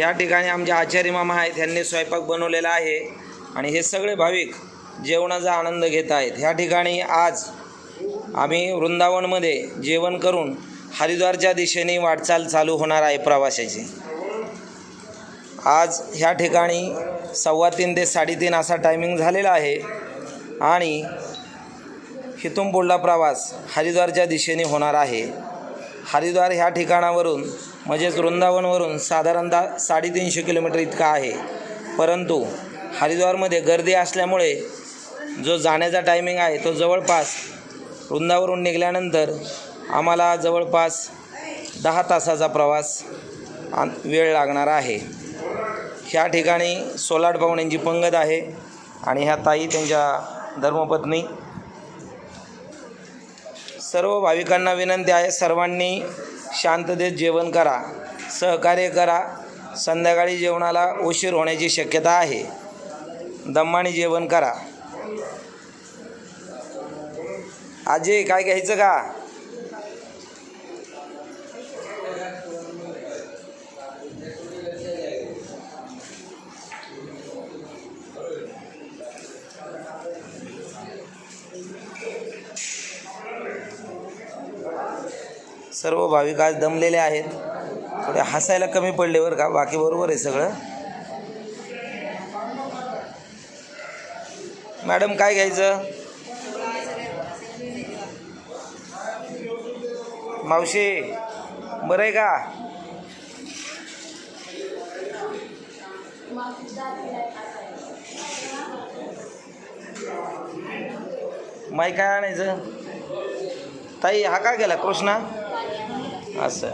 या ठिकाणी आमचे आचार्य मामा आहेत त्यांनी स्वयंपाक बनवलेला आहे आणि हे सगळे भाविक जेवणाचा आनंद घेत आहेत. ह्या ठिकाणी आज आम्ही वृंदावनमध्ये जेवण करून हरिद्वारच्या दिशेने वाटचाल चालू होणार आहे प्रवाशाची. आज ह्या ठिकाणी सव्वा तीन ते साडेतीन असा टायमिंग झालेला आहे आणि हिथून पुढला प्रवास हरिद्वारच्या दिशेने होणार आहे. हरिद्वार ह्या ठिकाणावरून म्हणजेच वृंदावनवरून साधारणतः साडेतीनशे किलोमीटर इतका आहे. परंतु हरिद्वारमध्ये गर्दी असल्यामुळे जो जाण्याचा टायमिंग आहे तो जवळपास वृंदावरून निघाल्यानंतर आम्हाला जवळपास दहा तासाचा प्रवास वेळ लागणार आहे. ह्या ठिकाणी सोलाट पाहुण्यांची पंगत आहे आणि ह्या ताई त्यांच्या धर्मपत्नी सर्व भाविकांना विनंती आहे सर्वांनी शांततेत जेवण करा सहकार्य करा. संध्याकाळी जेवणाला उशीर होण्याची शक्यता आहे. दम्माने जेवण करा. आजी काय घ्यायचं का? सर्व भाविक आज दमलेले आहेत. थोडे हसायला कमी पडले बरं का बाकी बरोबर आहे सगळं. मॅडम काय घ्यायचं? मावशी बरं आहे का? माई काय आणायचं? ताई हा का गेला कृष्णा? আচ্ছা